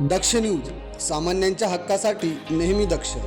दक्ष news सामान्यांच्या हक्कासाठी नेहमी दक्ष. सात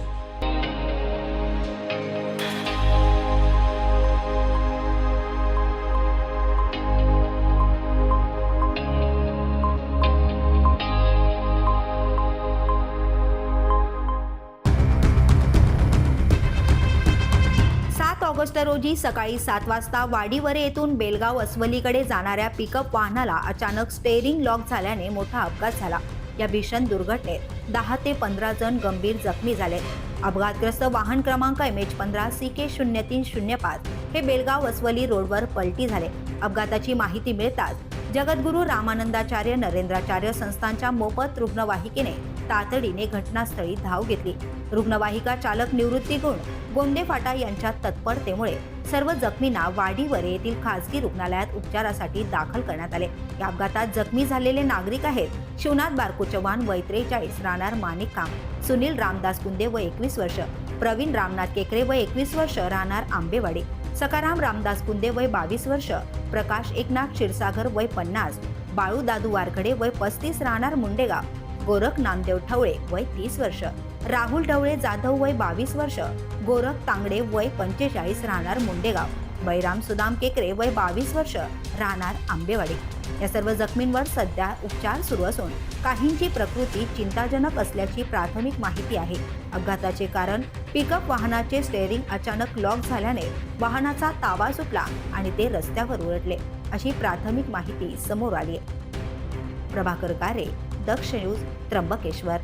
ऑगस्ट रोजी सकाळी सात वाजता वाडीवरे येथून बेलगाव अस्वलीकडे जाणाऱ्या पिकअप वाहनाला अचानक स्टेअरिंग लॉक झाल्याने मोठा अपघात झाला. या भीषण दुर्घटनेत दहा ते पंधरा जण गंभीर जखमी झाले. अपघातग्रस्त वाहन क्रमांक एम एच पंधरा सी के शून्य तीन शून्य पाच हे बेलगाव वसवली रोडवर पलटी झाले. अपघाताची माहिती मिळताच जगद्गुरू रामानंदाचार्य नरेंद्राचार्य संस्थांच्या मोफत रुग्णवाहिकेने तातडीने घटनास्थळी धाव घेतली. रुग्णवाहिका चालक निवृत्ती गुण गोंदे फाटा यांच्या तत्परतेमुळे सर्व जखमींना वाडीवर येथील खासगी रुग्णालयात उपचारासाठी दाखल करण्यात आले. या अपघातात जखमी झालेले नागरिक आहेत शिवनाथ बारको चव्हाण वय त्रेचाळीस राहणार माणिक काम सुनील रामदास कुंदे व एकवीस वर्ष प्रवीण रामनाथ केकरे व एकवीस वर्ष राहणार आंबेवाडी. सकाराम रामदास कुंदे वय बावीस वर्ष प्रकाश एकनाथ क्षीरसागर वय पन्नास बाळू दादू वारखडे वय पस्तीस राहणार मुंडेगाव गोरख नामदेव ठवळे वय तीस वर्ष राहुल ढवळे जाधव वय बावीस वर्ष गोरख तांगडे वय पंचेचाळीस राहणार मुंडेगाव. बैराम सुदाम केकरे वय बावीस वर्ष राहणार आंबेवाडी. या सर्व जखमींवर सध्या उपचार सुरू असून काहींची प्रकृती चिंताजनक असल्याची प्राथमिक माहिती आहे. अपघाताचे कारण पिकअप वाहनाचे स्टेअरिंग अचानक लॉक झाल्याने वाहनाचा ताबा सुटला आणि ते रस्त्यावर उलटले अशी प्राथमिक माहिती समोर आली आहे प्रभाकर कारे दक्ष न्यूज त्र्यंबकेश्वर.